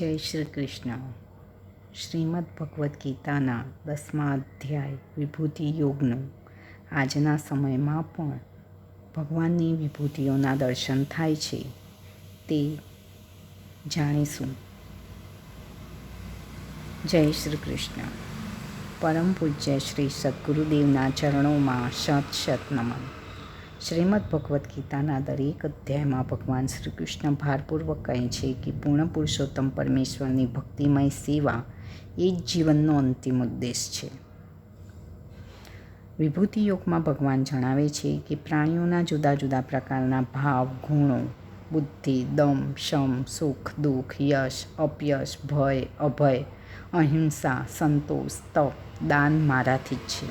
જય શ્રી કૃષ્ણ. શ્રીમદ ભગવદ્ ગીતાના દસમા અધ્યાય વિભૂતિ યોગનું આજના સમયમાં પણ ભગવાનની વિભૂતિઓના દર્શન થાય છે તે જાણીશું. જય શ્રી કૃષ્ણ. પરમ પૂજ્ય શ્રી સદગુરુદેવના ચરણોમાં શત શત નમન શ્રીમદ ભગવદ્ ગીતાના દરેક અધ્યાયમાં ભગવાન શ્રી કૃષ્ણ ભારપૂર્વક કહે છે કે પૂર્ણ પુરુષોત્તમ પરમેશ્વરની ભક્તિમય સેવા એ જ જીવનનો અંતિમ ઉદ્દેશ છે. વિભૂતિ યોગમાં ભગવાન જણાવે છે કે પ્રાણીઓના જુદા જુદા પ્રકારના ભાવ, ગુણો, બુદ્ધિ, દમ, શમ, સુખ, દુઃખ, યશ, અપયશ, ભય, અભય, અહિંસા, સંતોષ, તપ, દાન મારાથી જ છે.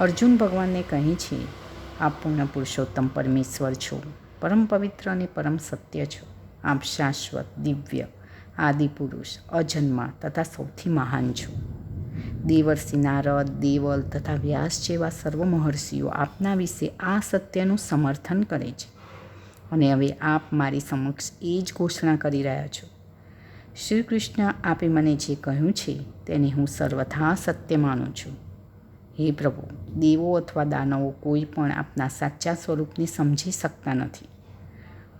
અર્જુન ભગવાનને કહે છે આપ પૂર્ણ પુરુષોત્તમ પરમેશ્વર છો. પરમ પવિત્ર અને પરમ સત્ય છો. આપ શાશ્વત, દિવ્ય આદિ પુરુષ અજન્મા તથા સૌથી મહાન છો. દેવર્ષિ નારદ, દેવલ તથા વ્યાસ જેવા સર્વ મહર્ષિઓ આપના વિશે આ સત્યનું સમર્થન કરે છે. અને હવે આપ મારી સમક્ષ એ જ ઘોષણા કરી રહ્યા છો. શ્રી કૃષ્ણ આપે મને જે કહ્યું છે તેને હું સર્વથા સત્ય માનું છું. હે પ્રભુ, દેવો અથવા દાનવો કોઈ પણ આપના સાચા સ્વરૂપને સમજી શકતા નથી.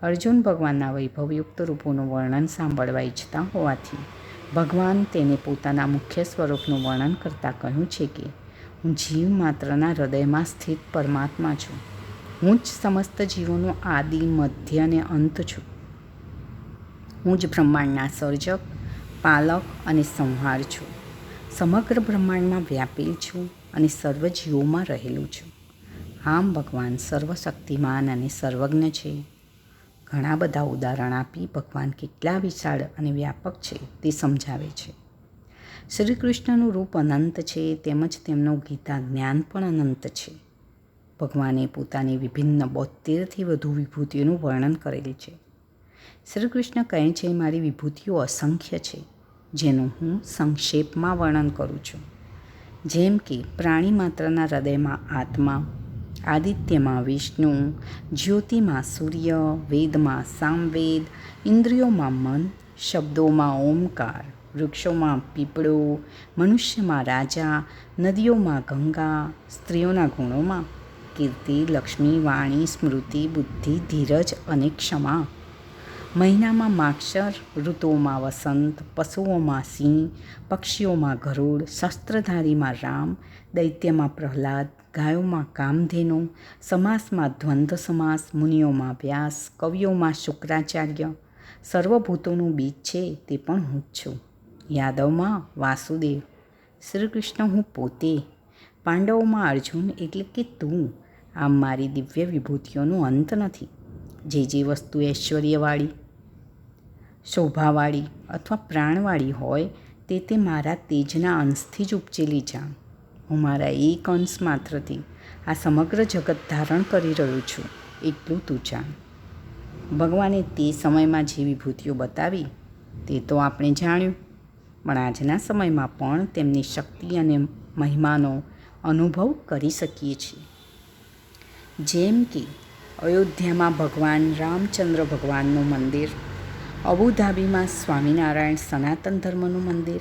અર્જુન ભગવાનના વૈભવયુક્ત રૂપોનું વર્ણન સાંભળવા ઈચ્છતા હોવાથી ભગવાન તેને પોતાના મુખ્ય સ્વરૂપનું વર્ણન કરતાં કહ્યું છે કે, હું જીવ માત્રના હૃદયમાં સ્થિત પરમાત્મા છું. હું જ સમસ્ત જીવોનો આદિ, મધ્ય અને અંત છું. હું જ બ્રહ્માંડના સર્જક, પાલક અને સંહાર છું. સમગ્ર બ્રહ્માંડમાં વ્યાપેલ છું. અને સર્વ જીવોમાં રહેલું છું. આમ ભગવાન સર્વશક્તિમાન અને સર્વજ્ઞ છે. ઘણા બધા ઉદાહરણ આપી ભગવાન કેટલા વિશાળ અને વ્યાપક છે તે સમજાવે છે. શ્રી કૃષ્ણનું રૂપ અનંત છે તેમજ તેમનું ગીતા જ્ઞાન પણ અનંત છે. ભગવાને પોતાની વિભિન્ન બોતેરથી વધુ વિભૂતિઓનું વર્ણન કરેલું છે. શ્રી કૃષ્ણ કહે છે, મારી વિભૂતિઓ અસંખ્ય છે, જેનું હું સંક્ષેપમાં વર્ણન કરું છું. જેમ કે પ્રાણી માત્રના હૃદયમાં આત્મા, આદિત્યમાં વિષ્ણુ, જ્યોતિમાં સૂર્ય, વેદમાં સામવેદ, ઇન્દ્રિયોમાં મન, શબ્દોમાં ઓમકાર, વૃક્ષોમાં પીપળો, મનુષ્યમાં રાજા, નદીઓમાં ગંગા, સ્ત્રીઓના ગુણોમાં કીર્તિ, લક્ષ્મી, વાણી, સ્મૃતિ, બુદ્ધિ, ધીરજ અને ક્ષમા. મહિનામાં માક્ષર, ઋતુઓમાં વસંત, પશુઓમાં સિંહ, પક્ષીઓમાં ગરુડ, શસ્ત્રધારીમાં રામ, દૈત્યમાં પ્રહલાદ, ગાયોમાં કામધેનુ, સમાસમાં દ્વંદ્વ સમાસ, મુનિઓમાં વ્યાસ, કવિઓમાં શુક્રાચાર્ય, સર્વભૂતોનું બીજ છે તે પણ હું જ છું. યાદવમાં વાસુદેવ. શ્રી કૃષ્ણ હું પોતે. પાંડવોમાં અર્જુન એટલે કે તું. આમ મારી દિવ્ય વિભૂતિઓનું અંત નથી. જે જે વસ્તુ ઐશ્વર્યવાળી, શોભાવાળી અથવા પ્રાણવાળી હોય તે તે મારા તેજના અંશથી જ ઉપજેલી જાણ હું મારા એક અંશ માત્રથી આ સમગ્ર જગત ધારણ કરી રહ્યો છું, એટલું તું જાણ. ભગવાને તે સમયમાં જે વિભૂતિઓ બતાવી, તે તો આપણે જાણ્યું. પણ આજના સમયમાં પણ તેમની શક્તિ અને મહિમાનો અનુભવ કરી શકીએ છીએ. જેમ કે અયોધ્યામાં ભગવાન રામચંદ્ર ભગવાનનું મંદિર, અબુધાબીમાં સ્વામિનારાયણ સનાતન ધર્મનું મંદિર,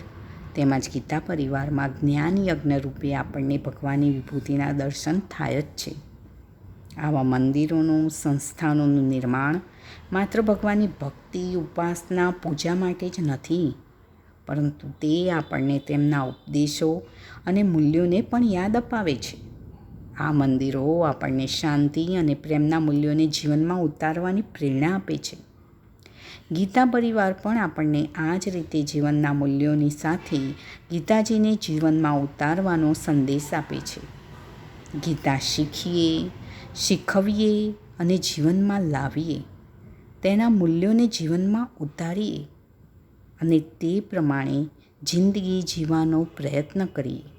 તેમજ ગીતા પરિવારમાં જ્ઞાન યજ્ઞ રૂપે આપણને ભગવાનની વિભૂતિના દર્શન થાય જ છે. આવા મંદિરોનું, સંસ્થાનોનું નિર્માણ માત્ર ભગવાનની ભક્તિ, ઉપાસના, પૂજા માટે જ નથી, પરંતુ તે આપણને તેમના ઉપદેશો અને મૂલ્યોને પણ યાદ અપાવે છે. આ મંદિરો આપણને શાંતિ અને પ્રેમના મૂલ્યોને જીવનમાં ઉતારવાની પ્રેરણા આપે છે. ગીતા પરિવાર પણ આપણને આ જ રીતે જીવનના મૂલ્યોની સાથે ગીતાજીને જીવનમાં ઉતારવાનો સંદેશ આપે છે. ગીતા શીખીએ, શીખવીએ અને જીવનમાં લાવીએ. તેના મૂલ્યોને જીવનમાં ઉતારીએ અને તે પ્રમાણે જિંદગી જીવવાનો પ્રયત્ન કરીએ.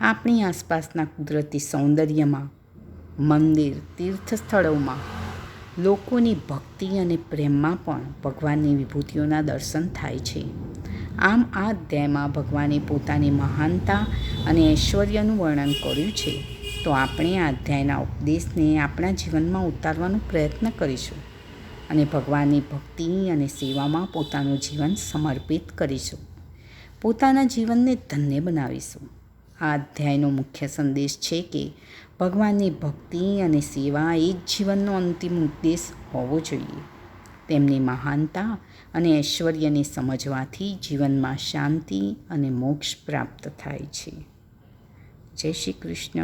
આપણી આસપાસના કુદરતી સૌંદર્યમાં, મંદિર તીર્થ સ્થળોમાં લોકોની ભક્તિ અને પ્રેમમાં પણ ભગવાનની વિભૂતિઓના દર્શન થાય છે. આમ આ અધ્યાયમાં ભગવાને પોતાની મહાનતા અને ઐશ્વર્યનું વર્ણન કર્યું છે. તો આપણે આ અધ્યાયના ઉપદેશને આપણા જીવનમાં ઉતારવાનો પ્રયત્ન કરીશું અને ભગવાનની ભક્તિ અને સેવામાં પોતાનું જીવન સમર્પિત કરીશું. પોતાના જીવનને ધન્ય બનાવીશું. આ અધ્યાયનો મુખ્ય સંદેશ છે કે ભગવાનની ભક્તિ અને સેવા એ જ જીવનનો અંતિમ ઉદ્દેશ હોવો જોઈએ. તેમની મહાનતા અને ઐશ્વર્યને સમજવાથી જીવનમાં શાંતિ અને મોક્ષ પ્રાપ્ત થાય છે. જય શ્રી કૃષ્ણ.